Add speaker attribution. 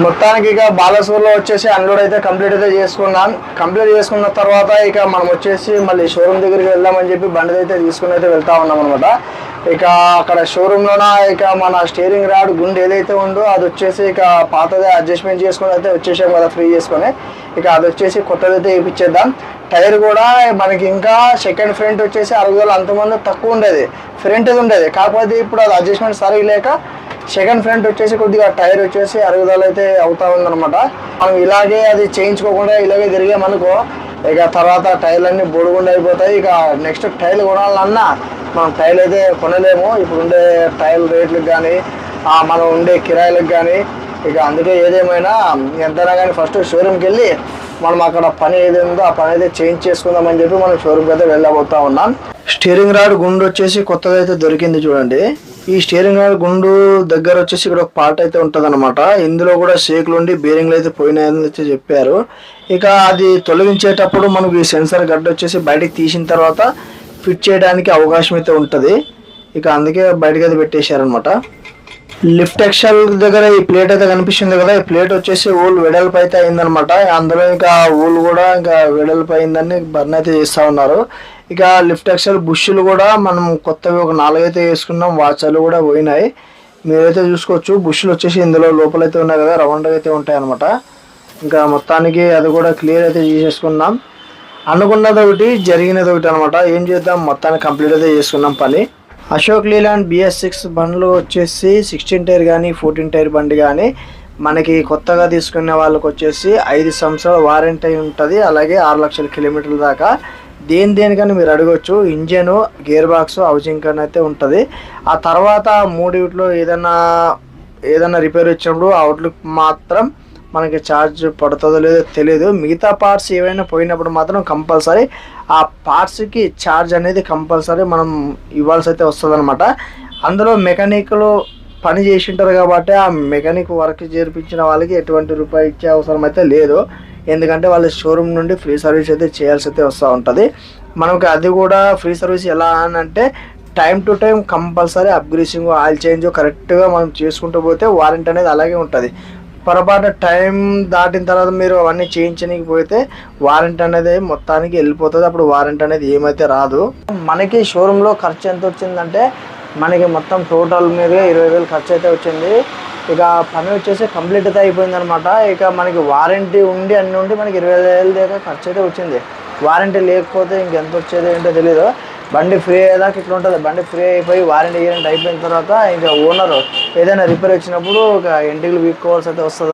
Speaker 1: మొత్తానికి ఇక బాలసూర్లో వచ్చేసి అన్లోడ్ అయితే కంప్లీట్ అయితే చేసుకున్నాం. కంప్లీట్ చేసుకున్న తర్వాత ఇక మనం వచ్చేసి మళ్ళీ షోరూమ్ దగ్గరికి వెళ్దామని చెప్పి బండి అయితే తీసుకుని అయితే వెళ్తా ఉన్నాం అనమాట ఇక అక్కడ షోరూంలోన ఇక మన స్టీరింగ్ రాడ్ గుండె ఏదైతే ఉందో అది వచ్చేసి ఇక పాతదే అడ్జస్ట్మెంట్ చేసుకుని అయితే వచ్చేసాం కదా ఫ్రీ చేసుకొని. ఇక అది వచ్చేసి కొత్తది అయితే వేయించేద్దాం టైర్ కూడా మనకి ఇంకా సెకండ్ ఫ్రంట్ వచ్చేసి అరుగుదల అంతమంది తక్కువ ఉండేది. ఫ్రంట్ ఉండేది. కాకపోతే ఇప్పుడు అది అడ్జస్ట్మెంట్ సరిగ్గా లేక సెకండ్ ఫ్రంట్ వచ్చేసి కొద్దిగా టైర్ వచ్చేసి అరుగుదల అయితే అవుతా ఉందన్నమాట. మనం ఇలాగే అది చేయించుకోకుండా ఇలాగే తిరిగామనుకో ఇక తర్వాత టైర్లు అన్ని బొడుగుండా అయిపోతాయి. ఇక నెక్స్ట్ టైర్లు కొనాలన్నా మనం టైర్లు అయితే కొనలేము. ఇప్పుడు ఉండే టైర్ రేట్లకు కానీ మనం ఉండే కిరాయిలకు కానీ ఇక అందుకే ఏదేమైనా ఎంతైనా కానీ ఫస్ట్ షోరూమ్కి వెళ్ళి మనం అక్కడ పని ఏది ఉందో ఆ పని అయితే చేంజ్ చేసుకుందామని చెప్పి మనం షోరూమ్కి అయితే వెళ్ళబోతా ఉన్నాం. స్టీరింగ్ రాడ్ గుండు వచ్చేసి కొత్తది అయితే దొరికింది చూడండి. ఈ స్టీరింగ్ ఆయిల్ గుండు దగ్గర వచ్చేసి ఇక్కడ ఒక పార్ట్ అయితే ఉంటుంది ఇందులో కూడా షేకులు ఉండి బేరింగ్లు అయితే పోయినాయని అయితే చెప్పారు. ఇక అది తొలగించేటప్పుడు మనకు ఈ సెన్సార్ గడ్డ వచ్చేసి బయటికి తీసిన తర్వాత ఫిట్ చేయడానికి అవకాశం అయితే ఉంటుంది. ఇక అందుకే బయటకి అయితే పెట్టేశారనమాట లిఫ్ట్ ఎక్సెల్ దగ్గర ఈ ప్లేట్ అయితే కనిపిస్తుంది కదా ఈ ప్లేట్ వచ్చేసి ఊళ్ళు వెడల్పు అయితే అయిందనమాట అందులో ఇంకా ఊళ్ళు కూడా ఇంకా వెడల్పు అయిందని బర్న్ అయితే చేస్తూ ఉన్నారు. ఇక లిఫ్ట్ ఎక్సెల్ బుష్లు కూడా మనం కొత్తవి ఒక నాలుగైతే వేసుకున్నాం వాచర్లు కూడా పోయినాయి. మీరైతే చూసుకోవచ్చు బుష్లు వచ్చేసి ఇందులో లోపలైతే ఉన్నాయి కదా రౌండ్గా అయితే ఉంటాయి అనమాట ఇంకా మొత్తానికి అది కూడా క్లియర్ అయితే చేసేసుకున్నాం. అనుకున్నది ఒకటి జరిగినది ఒకటి అనమాట ఏం చేద్దాం మొత్తాన్ని కంప్లీట్ అయితే చేసుకున్నాం పని. అశోక్ లీలాండ్ బిఎస్ సిక్స్ బండ్లు వచ్చేసి సిక్స్టీన్ టైర్ కానీ ఫోర్టీన్ టైర్ బండి కానీ మనకి కొత్తగా తీసుకునే వాళ్ళకి వచ్చేసి ఐదు సంవత్సరాల వారంటీ ఉంటుంది. అలాగే ఆరు లక్షల కిలోమీటర్ల దాకా దేని దేనికని మీరు అడగొచ్చు. ఇంజన్ గేర్ బాక్స్ హౌసింగ్ అని అయితే ఉంటుంది. ఆ తర్వాత మూడిట్లో ఏదైనా ఏదైనా రిపేర్ వచ్చినప్పుడు అవుట్లుక్ మాత్రం మనకి ఛార్జ్ పడుతుందో లేదో తెలియదు మిగతా పార్ట్స్ ఏవైనా పోయినప్పుడు మాత్రం కంపల్సరీ ఆ పార్ట్స్కి ఛార్జ్ అనేది కంపల్సరీ మనం ఇవ్వాల్సి అయితే వస్తుంది అందులో మెకానిక్లు పని చేసి ఉంటారు కాబట్టి ఆ మెకానిక్ వర్క్ చేర్పించిన వాళ్ళకి ఎటువంటి రూపాయి ఇచ్చే అవసరం అయితే లేదు. ఎందుకంటే వాళ్ళ షోరూమ్ నుండి ఫ్రీ సర్వీస్ అయితే చేయాల్సి అయితే వస్తూ ఉంటుంది. మనకి అది కూడా ఫ్రీ సర్వీస్ ఎలా అని అంటే టైం టు టైం కంపల్సరీ అప్గ్రేసింగ్ ఆయిల్ చేంజ్ కరెక్ట్గా మనం చేసుకుంటూ పోతే వారంటీ అనేది అలాగే ఉంటుంది. పొరపాటు టైం దాటిన తర్వాత మీరు అవన్నీ చేయించడానికి పోతే వారంటీ అనేది మొత్తానికి వెళ్ళిపోతుంది. అప్పుడు వారంటీ అనేది ఏమైతే రాదు. మనకి షోరూంలో ఖర్చు ఎంత వచ్చిందంటే మనకి మొత్తం టోటల్ మీద ఇరవై వేలు ఖర్చు అయితే వచ్చింది. ఇక పని వచ్చేసి కంప్లీట్ అయితే అయిపోయింది అనమాట ఇక మనకి వారంటీ ఉండి అన్ని ఉండి మనకి ఇరవై వేల దాకా ఖర్చు అయితే వచ్చింది. వారంటీ లేకపోతే ఇంకెంత వచ్చేది ఏంటో తెలియదు బండి ఫ్రీ అయ్యేదాకా ఇట్లా ఉంటుంది. బండి ఫ్రీ అయిపోయి వారంటీ గ్యారెంటీ అయిపోయిన తర్వాత ఇంకా ఓనర్ ఏదైనా రిపేర్ వచ్చినప్పుడు ఒక ఇంటికి వీక్కోవాల్సి అయితే వస్తుంది.